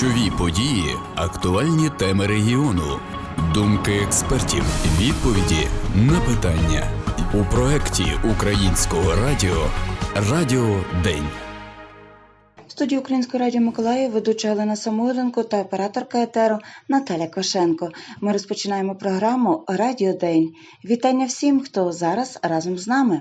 Ключові події, актуальні теми регіону, думки експертів, відповіді на питання у проєкті Українського радіо Радіо День. В студії Українського радіо Миколаїв ведуча Галина Самойленко та операторка етеру Наталя Кошенко. Ми розпочинаємо програму Радіо День. Вітання всім, хто зараз разом з нами.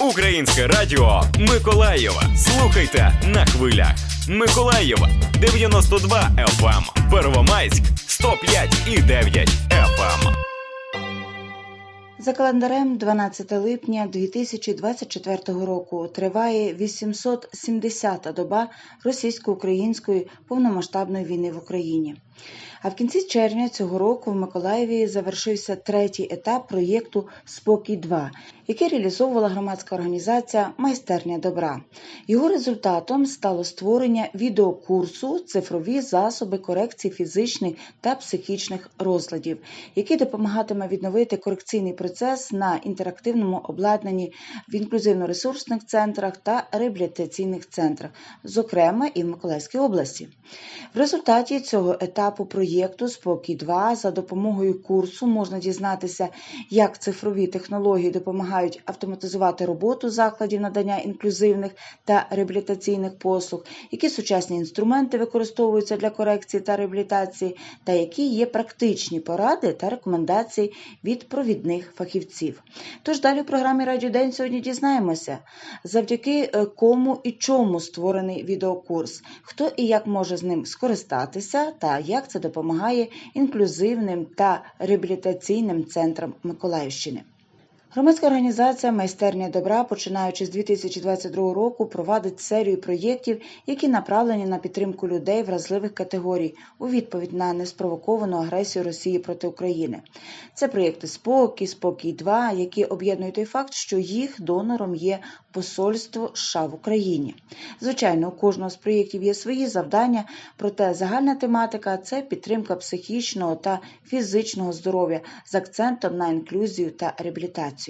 Українське радіо Миколаєва. Слухайте на хвилях. Миколаєва. 92 FM, Первомайськ. 105 і 9 FM. За календарем 12 липня 2024 року триває 870-та доба російсько-української повномасштабної війни в Україні. А в кінці червня цього року в Миколаєві завершився третій етап проєкту Спокій 2 який реалізовувала громадська організація Майстерня добра. Його результатом стало створення відеокурсу Цифрові засоби корекції фізичних та психічних розладів, який допомагатиме відновити корекційний процес на інтерактивному обладнанні в інклюзивно-ресурсних центрах та реабілітаційних центрах, зокрема і в Миколаївській області. В результаті цього етапу проєкту Спокій 2 за допомогою курсу можна дізнатися, як цифрові технології допомагають автоматизувати роботу закладів надання інклюзивних та реабілітаційних послуг, які сучасні інструменти використовуються для корекції та реабілітації, та які є практичні поради та рекомендації від провідних фахівців. Тож далі в програмі Радіо День сьогодні дізнаємося, завдяки е, кому і чому створений відеокурс, хто і як може з ним скористатися, та як це допомагає інклюзивним та реабілітаційним центрам Миколаївщини. Громадська організація Майстерня добра, починаючи з 2022 року, провадить серію проєктів, які направлені на підтримку людей вразливих категорій у відповідь на неспровоковану агресію Росії проти України. Це проєкти Спокій, Спокій 2 які об'єднують той факт, що їх донором є посольство США в Україні. Звичайно, у кожного з проєктів є свої завдання, проте загальна тематика це підтримка психічного та фізичного здоров'я з акцентом на інклюзію та реабілітацію.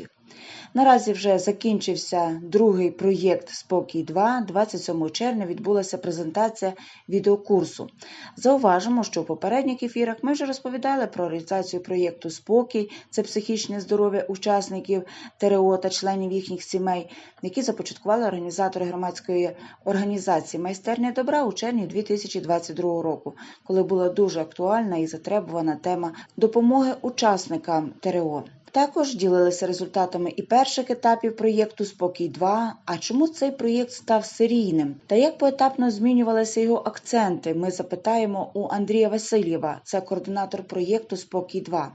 Наразі вже закінчився другий проєкт Спокій 2 27 червня відбулася презентація відеокурсу. Зауважимо, що в попередніх ефірах ми вже розповідали про реалізацію проєкту Спокій, це психічне здоров'я учасників ТРО та членів їхніх сімей, які започаткували організатори громадської організації Майстерня добра у червні 2022 року, коли була дуже актуальна і затребувана тема допомоги учасникам ТРО. Також ділилися результатами і перших етапів проєкту Спокій 2 А чому цей проєкт став серійним? Та як поетапно змінювалися його акценти? Ми запитаємо у Андрія Васильєва, це координатор проєкту Спокій 2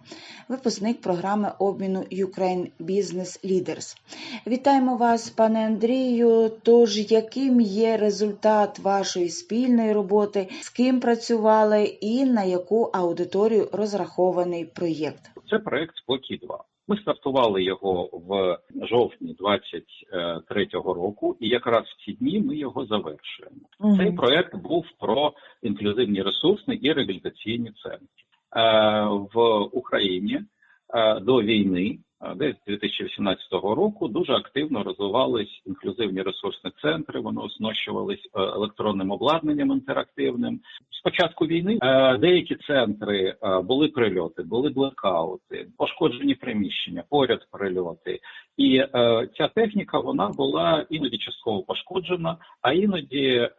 випускник програми обміну Ukraine Business Leaders. Вітаємо вас, пане Андрію. Тож, яким є результат вашої спільної роботи, з ким працювали і на яку аудиторію розрахований проєкт? Це проект Спокій 2 Ми стартували його в жовтні 23-го року, і якраз в ці дні ми його завершуємо. Угу. Цей проект був про інклюзивні ресурсні і реабілітаційні центри е, в Україні е, до війни. Десь 2018 року дуже активно розвивались інклюзивні ресурсні центри. Вони оснащувались електронним обладнанням інтерактивним. Спочатку війни деякі центри були прильоти, були блекаути, пошкоджені приміщення, поряд прильоти, і ця техніка вона була іноді частково пошкоджена, а іноді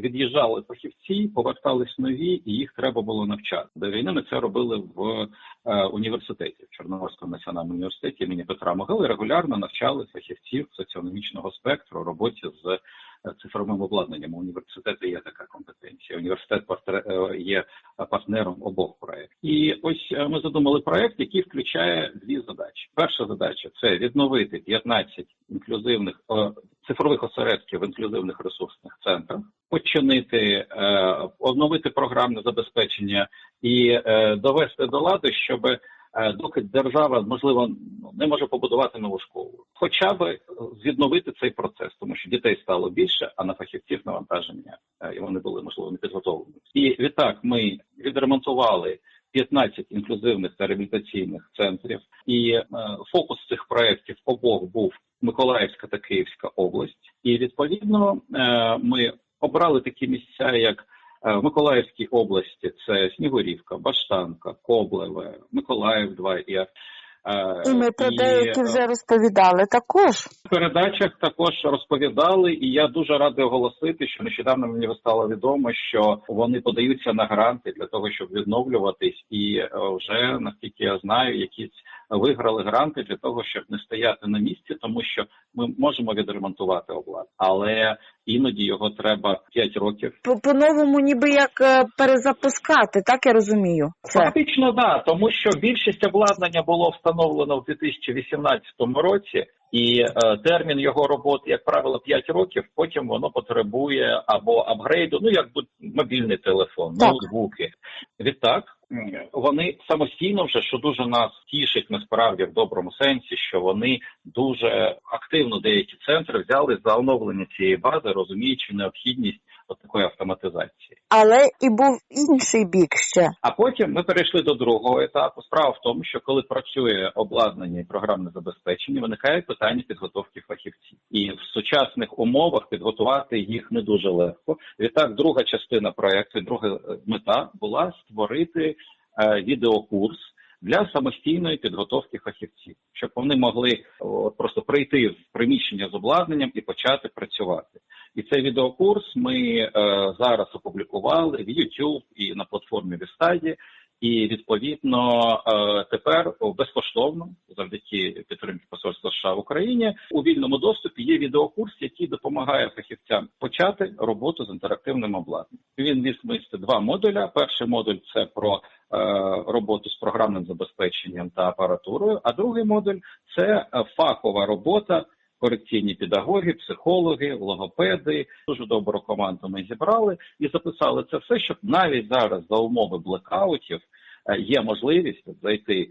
від'їжджали фахівці, повертались нові, і їх треба було навчати. До війни ми це робили в університеті в Чорноморському національному університеті імені Петра Могили регулярно навчали фахівців соціономічного спектру роботі з цифровим обладнанням. У університету є така компетенція. Університет є партнером обох проєктів. І ось ми задумали проєкт, який включає дві задачі. Перша задача це відновити 15 інклюзивних цифрових осередків в інклюзивних ресурсних центрах, починити оновити програмне забезпечення і довести до ладу, щоб доки держава можливо не може побудувати нову школу, хоча б відновити цей процес, тому що дітей стало більше, а на фахівців навантаження і вони були можливо не підготовлені. І відтак ми відремонтували 15 інклюзивних та реабілітаційних центрів, і е, фокус цих проєктів обох був Миколаївська та Київська область, і відповідно е, ми обрали такі місця, як Е, В Миколаївській області це Снігурівка, Баштанка, Коблеве, Миколаїв 2 і е, І ми про і, деякі е, вже розповідали також. в передачах також розповідали, і я дуже радий оголосити, що нещодавно мені стало відомо, що вони подаються на гранти для того, щоб відновлюватись, і е, вже наскільки я знаю, якісь виграли гранти для того, щоб не стояти на місці, тому що ми можемо відремонтувати облад, але іноді його треба 5 років. По- По-новому, ніби як е, перезапускати, так я розумію. Це Фактично, да, тому що більшість обладнання було встановлено в 2018 році, і е, термін його роботи, як правило, 5 років. Потім воно потребує або апгрейду, ну як мобільний телефон, ноутбуки. Відтак вони самостійно вже, що дуже нас тішить насправді в доброму сенсі, що вони дуже активно деякі центри взяли за оновлення цієї бази, розуміючи необхідність от такої автоматизації. але і був інший бік ще. А потім ми перейшли до другого етапу. Справа в тому, що коли працює обладнання і програмне забезпечення, виникає питання підготовки фахівців, і в сучасних умовах підготувати їх не дуже легко. Відтак, друга частина проекту, друга е, мета була створити е, відеокурс. Для самостійної підготовки фахівців, щоб вони могли от, просто прийти в приміщення з обладнанням і почати працювати. І цей відеокурс ми е, зараз опублікували в YouTube і на платформі Вістаді. І відповідно е, тепер безкоштовно, завдяки підтримки посольства США в Україні, у вільному доступі є відеокурс, який допомагає фахівцям почати роботу з інтерактивним обладнанням. Він містить два модуля. Перший модуль це про е, роботу з програмним забезпеченням та апаратурою. А другий модуль це фахова робота корекційні педагоги, психологи, логопеди. Дуже добру команду ми зібрали і записали це все, щоб навіть зараз за умови блекаутів е, є можливість зайти е,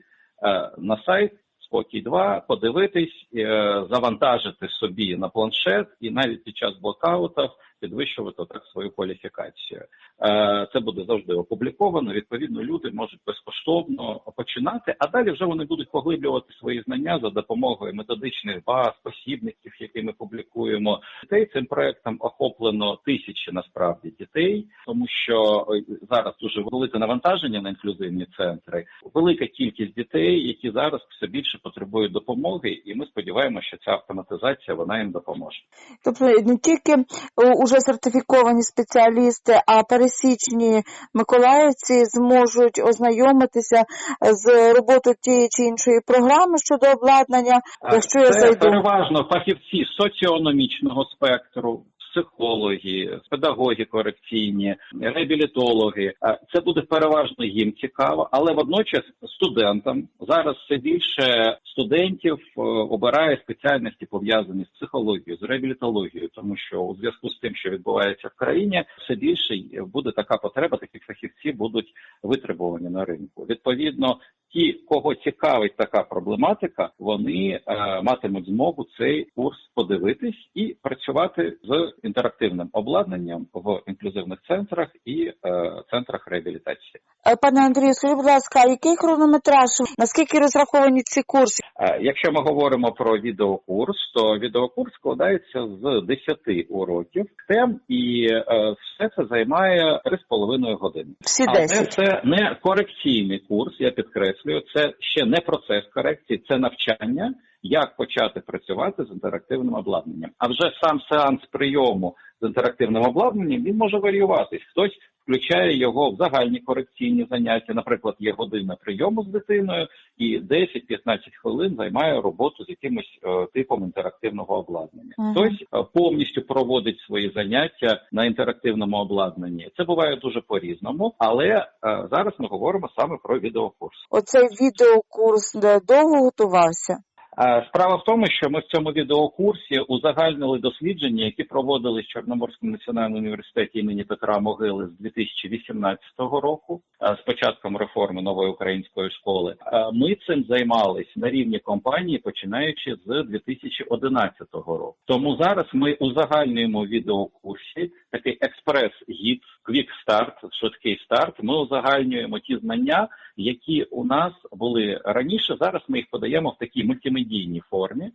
на сайт Спокій 2 подивитись, е, завантажити собі на планшет і навіть під час блокаутів підвищувати так свою кваліфікацію. Е, Це буде завжди опубліковано. Відповідно, люди можуть безкоштовно починати, а далі вже вони будуть поглиблювати свої знання за допомогою методичних баз, посібників, які ми публікуємо. Дітей цим проектом охоплено тисячі насправді дітей, тому що е, зараз дуже велике навантаження на інклюзивні центри, велика кількість дітей, які зараз все більше потребують допомоги, і ми сподіваємося, що ця автоматизація вона їм допоможе. Тобто не тільки е, уже сертифіковані спеціалісти, а пересічні миколаївці зможуть ознайомитися з роботою тієї чи іншої програми щодо обладнання. Якщо я Це зайду. переважно фахівці соціономічного спектру. Психологи, педагоги корекційні, реабілітологи. А Це буде переважно їм цікаво, але водночас студентам зараз все більше студентів е, обирає спеціальності пов'язані з психологією, з реабілітологією, тому що у зв'язку з тим, що відбувається в країні, все більше буде така потреба, такі фахівці будуть витребувані на ринку. Відповідно, ті, кого цікавить така проблематика, вони е, матимуть змогу цей курс подивитись і працювати з інтерактивним обладнанням в інклюзивних центрах і е, центрах реабілітації. Е, Пане Андрію, скажіть, будь ласка, який хронометраж? Наскільки розраховані ці курси? Е, Якщо ми говоримо про відеокурс, то відеокурс складається з 10 уроків тем, і все це займає 3,5 години. Всі Але це не корекційний курс, я підкреслюю. Це ще не процес корекції, це навчання, як почати працювати з інтерактивним обладнанням. А вже сам сеанс прийому з інтерактивним обладнанням він може варіюватись. Хтось включає його в загальні корекційні заняття. Наприклад, є година прийому з дитиною, і 10-15 хвилин займає роботу з якимось е, типом інтерактивного обладнання. Мгм. Хтось е, повністю проводить свої заняття на інтерактивному обладнанні. Це буває дуже по-різному, але е, зараз ми говоримо саме про відеокурс. Оцей відеокурс де довго готувався? Е, Справа в тому, що ми в цьому відеокурсі узагальнили дослідження, які проводили в Чорноморському національному університеті імені Петра Могили з 2018 року, е, з початком реформи нової української школи. Е, Ми цим займались на рівні компанії, починаючи з 2011 року. Тому зараз ми узагальнюємо в відеокурсі такий експрес-гід, квік старт, швидкий старт. Ми узагальнюємо ті знання, які у нас були раніше. Зараз ми їх подаємо в такій мультимедійній формі.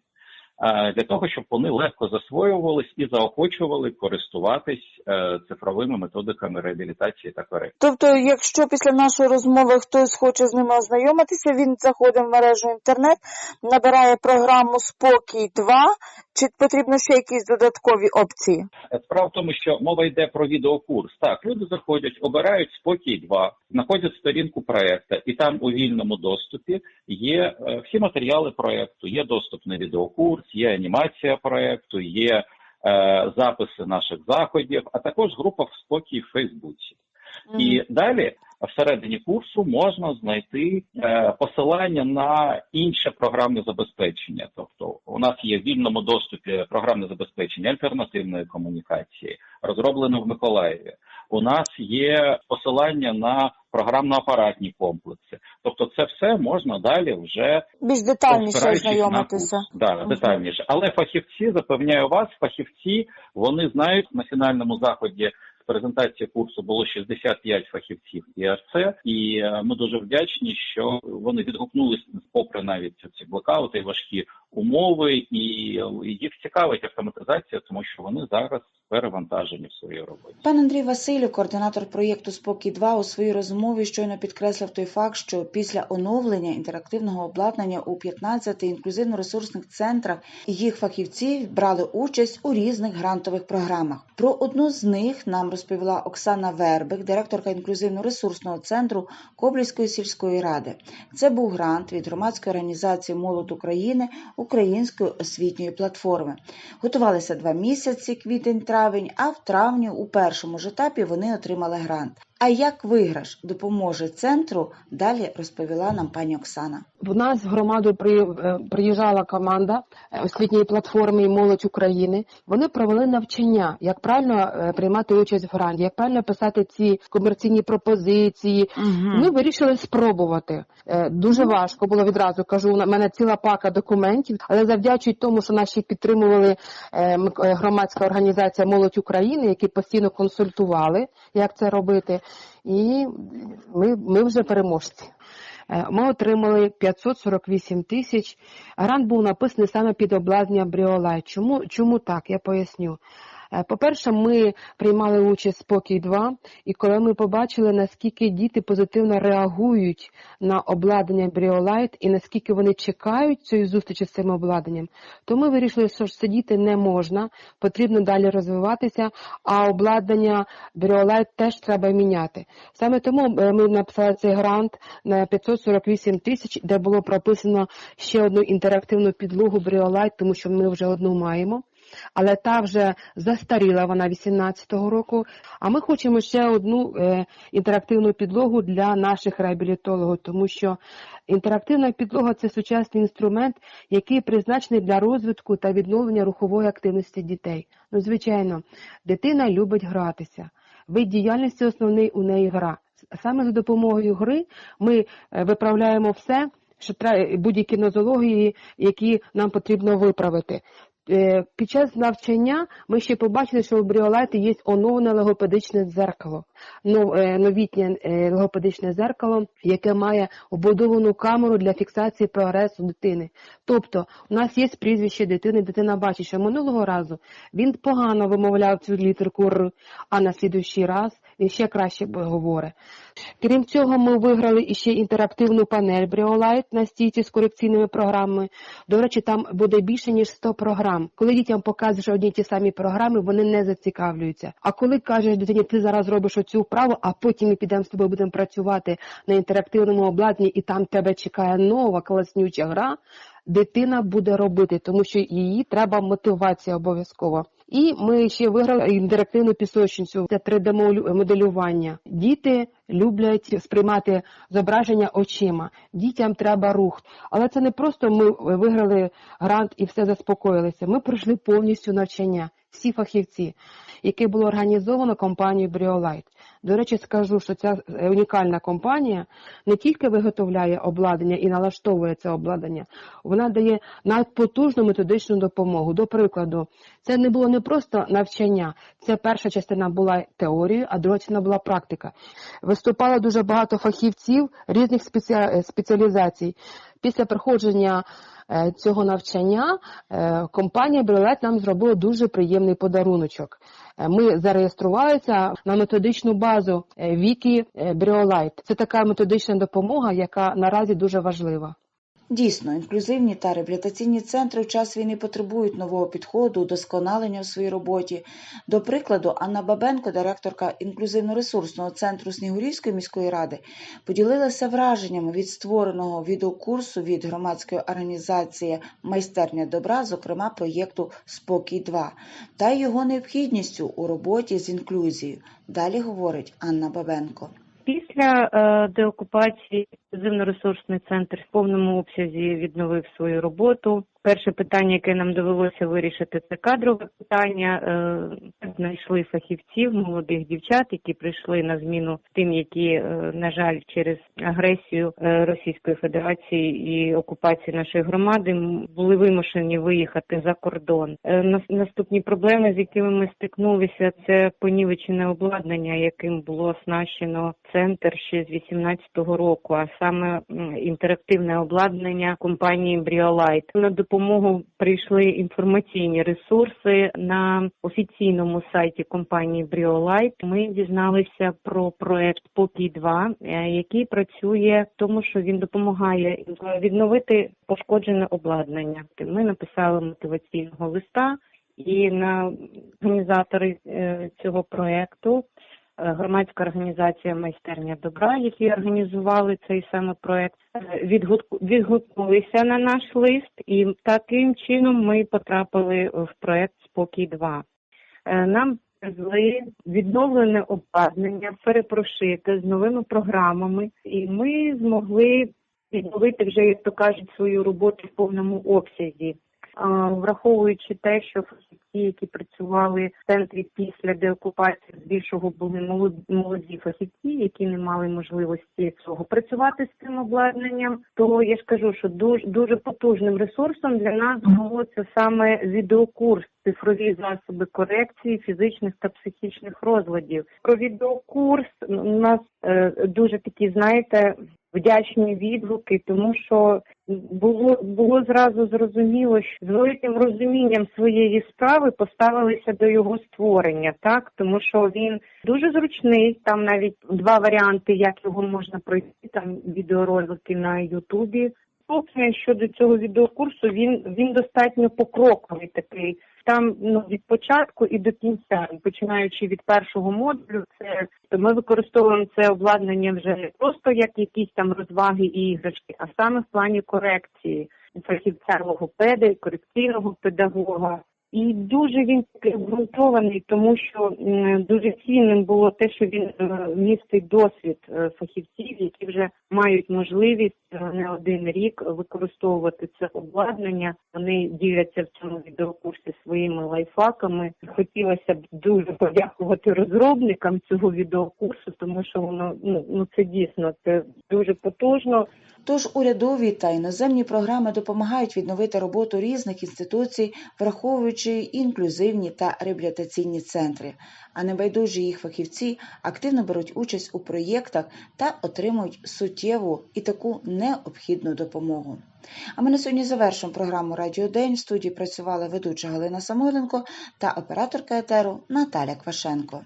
Е, для того, щоб вони легко засвоювались і заохочували користуватись е, цифровими методиками реабілітації та корекції. Тобто, якщо після нашої розмови хтось хоче з ними ознайомитися, він заходить в мережу інтернет, набирає програму Спокій 2, чи потрібно ще якісь додаткові опції? Справа в тому, що мова йде про відеокурс. Так, люди заходять, обирають спокій 2 знаходять сторінку проекту, і там у вільному доступі є е, всі матеріали проекту. Є доступ на відеокурс, є анімація проекту, є е, записи наших заходів, а також група в спокій в Фейсбуці. І далі всередині курсу можна знайти е, посилання на інше програмне забезпечення. Тобто, у нас є в вільному доступі програмне забезпечення альтернативної комунікації, розроблене в Миколаєві. У нас є посилання на програмно-апаратні комплекси. Тобто, це все можна далі вже Більш детальніше на ознайомитися. Да, детальніше. Але фахівці, запевняю вас, фахівці вони знають на фінальному заході. Презентації курсу було 65 фахівців ІРЦ, і е, ми дуже вдячні, що вони відгукнулись попри навіть ці блокаути і важкі умови, і їх цікавить автоматизація, тому що вони зараз перевантажені в своїй роботі. Пан Андрій Василю, координатор проєкту Спокій 2 у своїй розмові щойно підкреслив той факт, що після оновлення інтерактивного обладнання у 15 інклюзивно-ресурсних центрах їх фахівці брали участь у різних грантових програмах. Про одну з них нам розповіла Оксана Вербик, директорка інклюзивно-ресурсного центру Коблівської сільської ради. Це був грант від громадської організації Молод України Української освітньої платформи. Готувалися два місяці, квітень-травень, а в травні у першому ж етапі вони отримали грант. А як виграш допоможе центру, далі розповіла нам пані Оксана. В нас в громаду при, е, приїжджала команда е, освітньої платформи молодь України. Вони провели навчання, як правильно е, приймати участь в гранті, як правильно писати ці комерційні пропозиції. Ми вирішили спробувати. Дуже важко було відразу. Кажу, у мене ціла пака документів, але завдячують тому, що наші підтримували громадська організація Молодь України, які постійно консультували, як це робити. І ми, ми вже переможці. Е, Ми отримали 548 тисяч. Грант був написаний саме під обладнання Бріолай. Чому, чому так? Я поясню. Е, По-перше, ми приймали участь спокій 2 і коли ми побачили, наскільки діти позитивно реагують на обладнання Бріолайт і наскільки вони чекають цієї зустрічі з цим обладнанням, то ми вирішили, що сидіти не можна, потрібно далі розвиватися, а обладнання Бріолайт теж треба міняти. Саме тому е, ми написали цей грант на 548 тисяч, де було прописано ще одну інтерактивну підлогу Бріолайт, тому що ми вже одну маємо. Але та вже застаріла вона 18-го року. А ми хочемо ще одну е, інтерактивну підлогу для наших реабілітологів, тому що інтерактивна підлога це сучасний інструмент, який призначений для розвитку та відновлення рухової активності дітей. Ну, звичайно, дитина любить гратися. Вид діяльності основний у неї гра. Саме за допомогою гри ми е, виправляємо все, що треба будь-які нозології, які нам потрібно виправити. Е, Під час навчання ми ще побачили, що у Бріолайти є оновлене логопедичне дзеркало, е, новітнє е, логопедичне дзеркало, яке має обудовану камеру для фіксації прогресу дитини. Тобто, у нас є прізвище дитини, дитина бачить, що минулого разу він погано вимовляв цю літерку Р, а на слідуючий раз він ще краще говорить. Крім цього, ми виграли іще інтерактивну панель Бріолайт на стійці з корекційними програмами. До речі, там буде більше ніж 100 програм. Коли дітям показуєш одні ті самі програми, вони не зацікавлюються. А коли кажеш дитині, ти зараз робиш оцю вправу, а потім ми підемо з тобою будемо працювати на інтерактивному обладнанні, і там тебе чекає нова класнюча гра. Дитина буде робити, тому що її треба мотивація обов'язково. І ми ще виграли інтерактивну пісочницю це 3D-моделювання. Діти люблять сприймати зображення очима. Дітям треба рух. Але це не просто ми виграли грант і все заспокоїлися. Ми пройшли повністю навчання, всі фахівці, яке було організовано компанією Бріолайт. До речі, скажу, що ця е, унікальна компанія не тільки виготовляє обладнання і налаштовує це обладнання, вона дає надпотужну методичну допомогу. До прикладу, це не було не просто навчання. Це перша частина була теорією, а друга частина була практика. Виступало дуже багато фахівців різних спеціалізацій. Після проходження е, цього навчання е, компанія Брилет нам зробила дуже приємний подаруночок. Е, Ми зареєструвалися на методичну базу е, Вікі Бріолайт. Це така методична допомога, яка наразі дуже важлива. Дійсно, інклюзивні та реабілітаційні центри в час війни потребують нового підходу, удосконалення в своїй роботі. До прикладу, Анна Бабенко, директорка інклюзивно-ресурсного центру Снігурівської міської ради, поділилася враженнями від створеного відеокурсу від громадської організації Майстерня добра, зокрема проєкту Спокій 2 та його необхідністю у роботі з інклюзією. Далі говорить Анна Бабенко. Після е, деокупації інклюзивно-ресурсний центр в повному обсязі відновив свою роботу. Перше питання, яке нам довелося вирішити, це кадрове питання. Е, знайшли фахівців, молодих дівчат, які прийшли на зміну тим, які, е, на жаль, через агресію е, Російської Федерації і окупації нашої громади були вимушені виїхати за кордон. Нас- Наступні проблеми, з якими ми стикнулися, це понівечене обладнання, яким було оснащено центр ще з 18-го року, а саме інтерактивне обладнання компанії Бріолайт. На допомогу прийшли інформаційні ресурси на офіційному сайті компанії Бріолайт. Ми дізналися про проект Попі 2 який працює в тому, що він допомагає відновити пошкоджене обладнання. Ми написали мотиваційного листа. І на організатори е, цього проекту е, громадська організація майстерня добра, які організували цей саме проект, е, відгукнулися на наш лист, і таким чином ми потрапили в проект Спокій 2 Е, Нам привезли відновлене обладнання, перепрошите з новими програмами, і ми змогли відновити вже, як то кажуть, свою роботу в повному обсязі. Враховуючи те, що фахівці, які працювали в центрі після деокупації, здебільшого були молод- молоді фахівці, які не мали можливості цього працювати з цим обладнанням, то я ж кажу, що дуже дуже потужним ресурсом для нас було це саме відеокурс, цифрові засоби корекції фізичних та психічних розладів. Про відеокурс у нас е, дуже такі, знаєте, вдячні відгуки, тому що було було зразу зрозуміло, що з великим розумінням своєї справи поставилися до його створення, так тому що він дуже зручний. Там навіть два варіанти, як його можна пройти. Там відеоролики на Ютубі. Поки щодо цього відеокурсу, він він достатньо покроковий такий. Там ну від початку і до кінця, починаючи від першого модулю, це ми використовуємо це обладнання вже не просто як якісь там розваги і іграшки, а саме в плані корекції фахівця логопеда і корекційного педагога. І дуже він обґрунтований, тому що дуже цінним було те, що він е, містить досвід е, фахівців, які вже мають можливість е, не один рік використовувати це обладнання. Вони діляться в цьому відеокурсі своїми лайфхаками. Хотілося б дуже подякувати розробникам цього відеокурсу, тому що воно ну, ну це дійсно це дуже потужно. Тож урядові та іноземні програми допомагають відновити роботу різних інституцій, враховуючи інклюзивні та реабілітаційні центри. А небайдужі їх фахівці активно беруть участь у проєктах та отримують суттєву і таку необхідну допомогу. А ми на сьогодні завершимо програму Радіо День. В студії працювала ведуча Галина Самойленко та операторка етеру Наталя Квашенко.